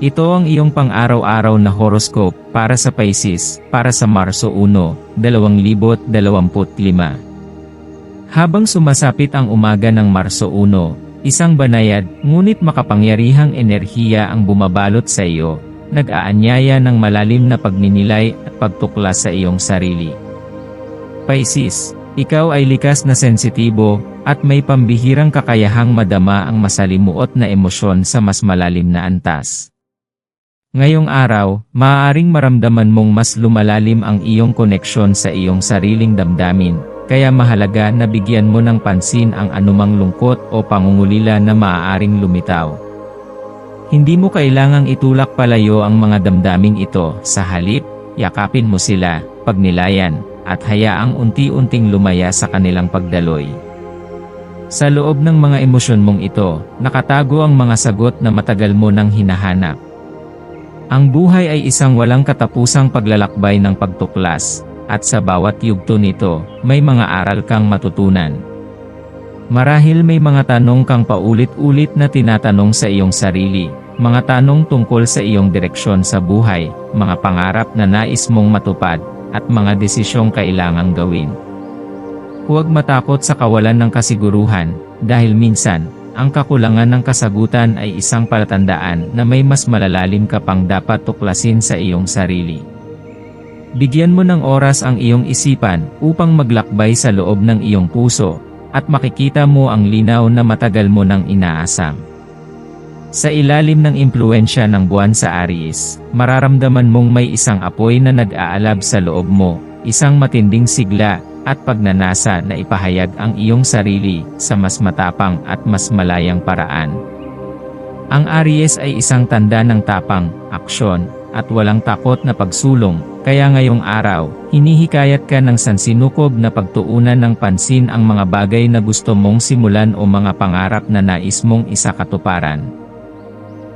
Ito ang iyong pang-araw-araw na horoscope para sa Pisces, para sa Marso 1, 2025. Habang sumasapit ang umaga ng Marso 1, isang banayad, ngunit makapangyarihang enerhiya ang bumabalot sa iyo, nag-aanyaya ng malalim na pagninilay at pagtuklas sa iyong sarili. Pisces, ikaw ay likas na sensitibo, at may pambihirang kakayahang madama ang masalimuot na emosyon sa mas malalim na antas. Ngayong araw, maaaring maramdaman mong mas lumalalim ang iyong koneksyon sa iyong sariling damdamin, kaya mahalaga na bigyan mo ng pansin ang anumang lungkot o pangungulila na maaaring lumitaw. Hindi mo kailangang itulak palayo ang mga damdaming ito, sa halip, yakapin mo sila, pagnilayan, at hayaang unti-unting lumaya sa kanilang pagdaloy. Sa loob ng mga emosyon mong ito, nakatago ang mga sagot na matagal mo nang hinahanap. Ang buhay ay isang walang katapusang paglalakbay ng pagtuklas, at sa bawat yugto nito, may mga aral kang matutunan. Marahil may mga tanong kang paulit-ulit na tinatanong sa iyong sarili, mga tanong tungkol sa iyong direksyon sa buhay, mga pangarap na nais mong matupad, at mga desisyong kailangang gawin. Huwag matakot sa kawalan ng kasiguruhan, dahil minsan, ang kakulangan ng kasagutan ay isang palatandaan na may mas malalalim ka pang dapat tuklasin sa iyong sarili. Bigyan mo ng oras ang iyong isipan upang maglakbay sa loob ng iyong puso, at makikita mo ang linaw na matagal mo nang inaasam. Sa ilalim ng impluensya ng buwan sa Aries, mararamdaman mong may isang apoy na nag-aalab sa loob mo, isang matinding sigla, at pagnanasa na ipahayag ang iyong sarili sa mas matapang at mas malayang paraan. Ang Aries ay isang tanda ng tapang, aksyon, at walang takot na pagsulong, kaya ngayong araw, hinihikayat ka ng sansinukob na pagtuunan ng pansin ang mga bagay na gusto mong simulan o mga pangarap na nais mong isakatuparan.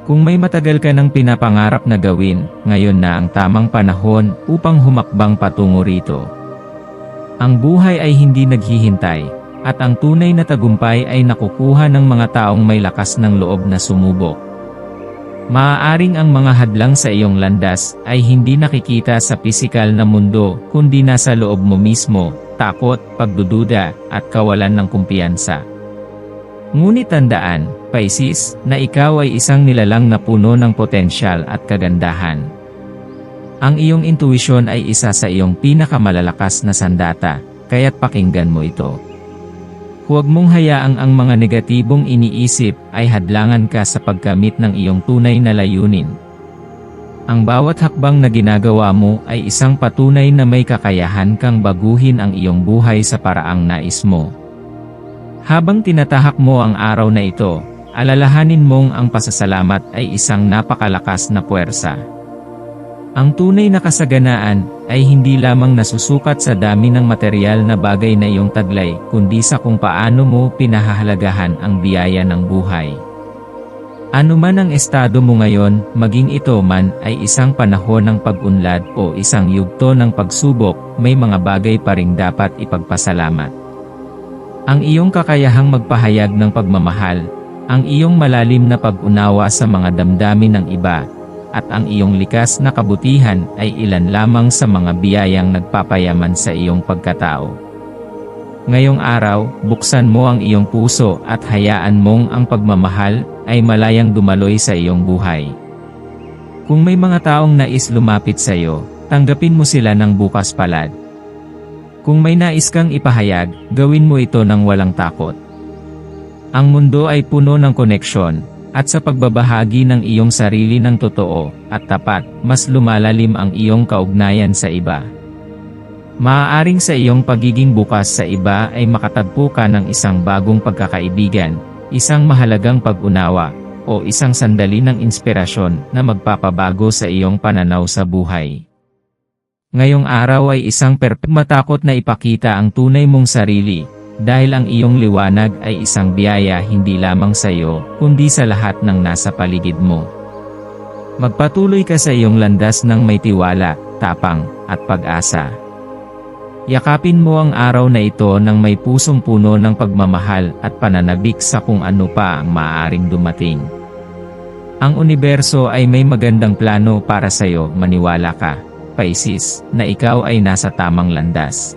Kung may matagal ka ng pinapangarap na gawin, ngayon na ang tamang panahon upang humakbang patungo rito. Ang buhay ay hindi naghihintay, at ang tunay na tagumpay ay nakukuha ng mga taong may lakas ng loob na sumubok. Maaaring ang mga hadlang sa iyong landas ay hindi nakikita sa pisikal na mundo kundi nasa loob mo mismo, takot, pagdududa, at kawalan ng kumpiyansa. Ngunit tandaan, Pisces, na ikaw ay isang nilalang na puno ng potensyal at kagandahan. Ang iyong intuisyon ay isa sa iyong pinakamalalakas na sandata, kaya't pakinggan mo ito. Huwag mong hayaang ang mga negatibong iniisip ay hadlangan ka sa pagkamit ng iyong tunay na layunin. Ang bawat hakbang na ginagawa mo ay isang patunay na may kakayahan kang baguhin ang iyong buhay sa paraang nais mo. Habang tinatahak mo ang araw na ito, alalahanin mong ang pasasalamat ay isang napakalakas na puwersa. Ang tunay na kasaganaan ay hindi lamang nasusukat sa dami ng material na bagay na iyong taglay, kundi sa kung paano mo pinahahalagahan ang biyaya ng buhay. Ano man ang estado mo ngayon, maging ito man ay isang panahon ng pag-unlad o isang yugto ng pagsubok, may mga bagay pa ring dapat ipagpasalamat. Ang iyong kakayahang magpahayag ng pagmamahal, ang iyong malalim na pag-unawa sa mga damdamin ng iba, at ang iyong likas na kabutihan ay ilan lamang sa mga biyayang nagpapayaman sa iyong pagkatao. Ngayong araw, buksan mo ang iyong puso at hayaan mong ang pagmamahal ay malayang dumaloy sa iyong buhay. Kung may mga taong nais lumapit sa iyo, tanggapin mo sila ng bukas palad. Kung may nais kang ipahayag, gawin mo ito ng walang takot. Ang mundo ay puno ng koneksyon, at sa pagbabahagi ng iyong sarili ng totoo at tapat, mas lumalalim ang iyong kaugnayan sa iba. Maaaring sa iyong pagiging bukas sa iba ay makatagpo ka ng isang bagong pagkakaibigan, isang mahalagang pag-unawa, o isang sandali ng inspirasyon na magpapabago sa iyong pananaw sa buhay. Ngayong araw ay isang perfect matakot na ipakita ang tunay mong sarili, dahil ang iyong liwanag ay isang biyaya hindi lamang sa iyo, kundi sa lahat ng nasa paligid mo. Magpatuloy ka sa iyong landas ng may tiwala, tapang, at pag-asa. Yakapin mo ang araw na ito ng may pusong puno ng pagmamahal at pananabik sa kung ano pa ang maaaring dumating. Ang universo ay may magandang plano para sa iyo, maniwala ka, Pisces, na ikaw ay nasa tamang landas.